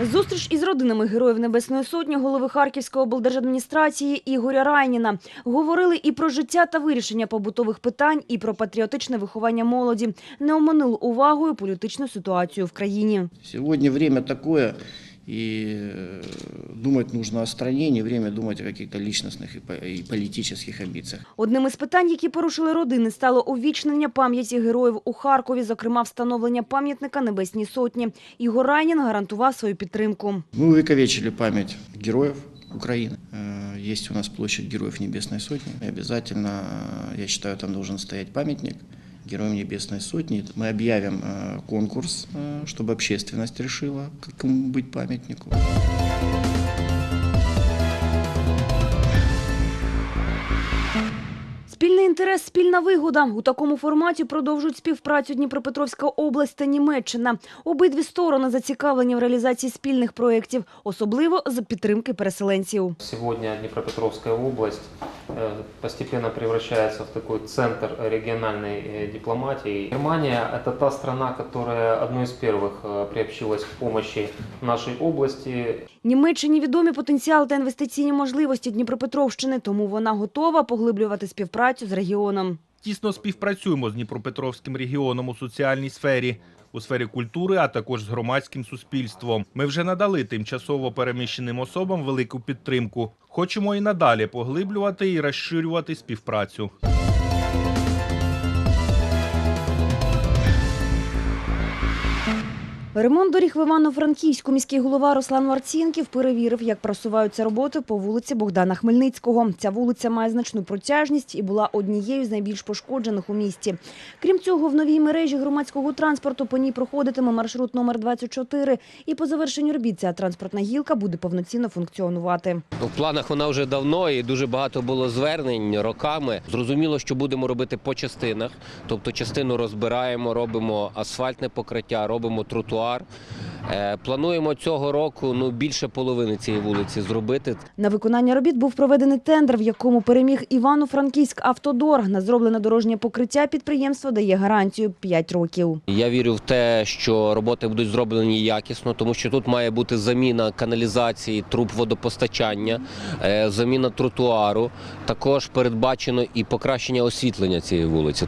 Зустріч із родинами героїв Небесної Сотні голови Харківської облдержадміністрації Ігоря Райніна. Говорили і про життя та вирішення побутових питань, і про патріотичне виховання молоді. Не оминули увагою політичну ситуацію в країні. Сьогодні время такое, и э, думать нужно о стране, не время думать о каких-то личностных и по- и политических амбициях. Одним із питань, які порушили родини, стало увічнення пам'яті героїв у Харкові, зокрема встановлення пам'ятника Небесній Сотні. Ігор Райнін гарантував свою підтримку. Мы увековечили память героев Украины. Э, Есть у нас площадь Героев Небесной Сотни. И обязательно, э, я считаю, там должен стоять памятник Героям Небесной Сотни. Мы объявим э, конкурс, э, чтобы общественность решила, какому быть памятнику. Спільний інтерес, спільна вигода. У такому форматі продовжують співпрацю Дніпропетровська область та Німеччина. Обидві сторони зацікавлені в реалізації спільних проєктів, особливо з підтримки переселенців. Сегодня Днепропетровская область э, постепенно превращается в такой центр региональной э, дипломатии. Германия – это та страна, которая одной из первых э, приобщилась к помощи нашей области. Німеччині відомі потенціал та інвестиційні можливості Дніпропетровщини, тому вона готова поглиблювати співпрацю з регіоном. Тісно співпрацюємо з Дніпропетровським регіоном у соціальній сфері, у сфері культури, а також з громадським суспільством. Ми вже надали тимчасово переміщеним особам велику підтримку. Хочемо і надалі поглиблювати і розширювати співпрацю. Ремонт доріг в Івано-Франківську міський голова Руслан Марцінків перевірив, як просуваються роботи по вулиці Богдана Хмельницького. Ця вулиця має значну протяжність і була однією з найбільш пошкоджених у місті. Крім цього, в новій мережі громадського транспорту по ній проходитиме маршрут номер 24 і по завершенню робіт ця транспортна гілка буде повноцінно функціонувати. Ну, В планах вона вже давно і дуже багато було звернень роками. Зрозуміло, що будемо робити по частинах. Тобто частину розбираємо, робимо асфальтне покриття, робимо тротуар. Е, Плануємо цього року ну більше половини цієї вулиці зробити. На виконання робіт був проведений тендер, в якому переміг Івано-Франківськ автодор. На зроблене дорожнє покриття підприємство дає гарантію 5 років. Я вірю в те, що роботи будуть зроблені якісно, тому що тут має бути заміна каналізації, труб водопостачання, е, заміна тротуару. Також передбачено і покращення освітлення цієї вулиці.